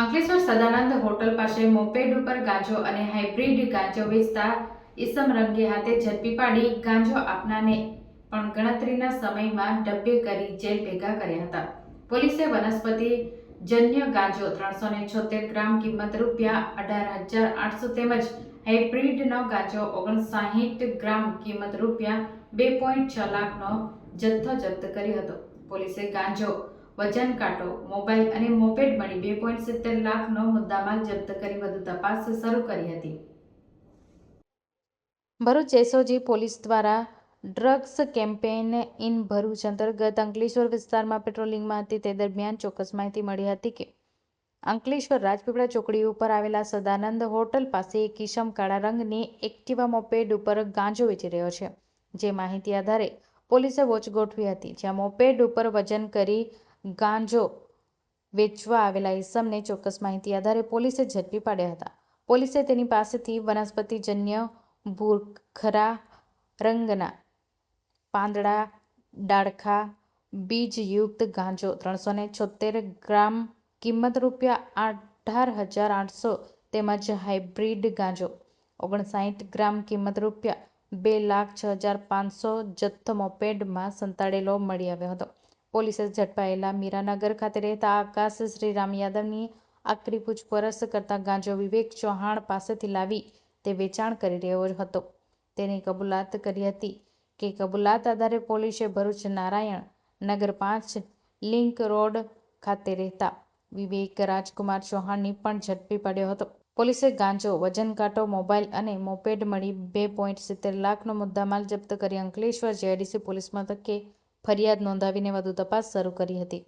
Ankleshwar Sadanand hotel પાસે moped ઉપર ગાંજો અને હાઇબ્રિડ ગાંજો વેચતા ઈસમ રંગે હાથે ઝડપી પાડી ગાંજો આપનારને પણ ગણતરીના સમયમાં ડબ્બે કરી જેલ ભેગા કર્યા હતા. પોલીસે વનસ્પતિ જન્ય ગાંજો ત્રણસો ને છોતેર ગ્રામ કિંમત રૂપિયા અઢાર હજાર આઠસો તેમજ હાઇબ્રિડનો ગાંજો ઓગણસાહીઠ ગ્રામ કિંમત રૂપિયા બે પોઈન્ટ છ લાખનો જથ્થો જપ્ત કર્યો હતો. પોલીસે ગાંજો વજન કાંટો, મોબાઈલ અને મોપેડ મળી બે પોઈન્ટ સિત્તેર લાખનો મુદ્દામાલ જપ્ત કરી વધુ તપાસ શરૂ કરી હતી. ભરૂચ એસઓજી પોલીસ દ્વારા ડ્રગ્સ કેમ્પેઇન ઇન ભરૂચ અંતર્ગત અંકલેશ્વર વિસ્તારમાં પેટ્રોલિંગમાં હતી. તે દરમિયાન ચોક્કસ માહિતી મળી હતી કે અંકલેશ્વર રાજપીપળા ચોકડી ઉપર આવેલા સદાનંદ હોટલ પાસે કિશમ કાળા રંગની એક્ટિવા મોપેડ ઉપર ગાંજો વેચી રહ્યો છે. જે માહિતી આધારે પોલીસે વોચ ગોઠવી હતી, જ્યાં મોપેડ ઉપર વજન કરી ગાંજો વેચવા આવેલા ઈસમને ચોક્કસ માહિતી આધારે પોલીસે ઝડપી પાડ્યા હતા. પોલીસે તેની પાસેથી વનસ્પતિજન્ય ભૂરખરા રંગના પાંદડા, ડાળખા, બીજયુક્ત ગાંજો ત્રણસો ને છોતેર ગ્રામ, કિંમત રૂપિયા અઢાર હજાર આઠસો તેમજ હાઇબ્રિડ ગાંજો ઓગણસાઠ ગ્રામ, કિંમત રૂપિયા બે લાખ છ હજાર પાંચસો જથ્થો મોપેડમાં સંતાડેલો મળી આવ્યો હતો. પોલીસે ઝડપાયેલા મીરાનગર ખાતે રહેતા આકાશ શ્રીરામ યાદવની આકરી પૂછપરછ કરતા ગાંજો વિવેક ચૌહાણ પાસેથી લાવી તે વેચાણ કરી રહ્યો હતો. તેની કબૂલાત કરી હતી કે કબૂલાત આધારે પોલીસે ભરૂચ નારાયણ નગર પાંચ લિંક રોડ ખાતે રહેતા વિવેક રાજકુમાર ચૌહાણની પણ ઝડપી પાડ્યો હતો. પોલીસે ગાંજો વજન કાંટો મોબાઈલ અને મોપેડ મળી બે પોઈન્ટ સિત્તેર લાખનો મુદ્દામાલ જપ્ત કરી અંકલેશ્વર જેઆઈડીસી પોલીસ મથકે ફરિયાદ નોંધાવીને વધુ તપાસ શરૂ કરી હતી.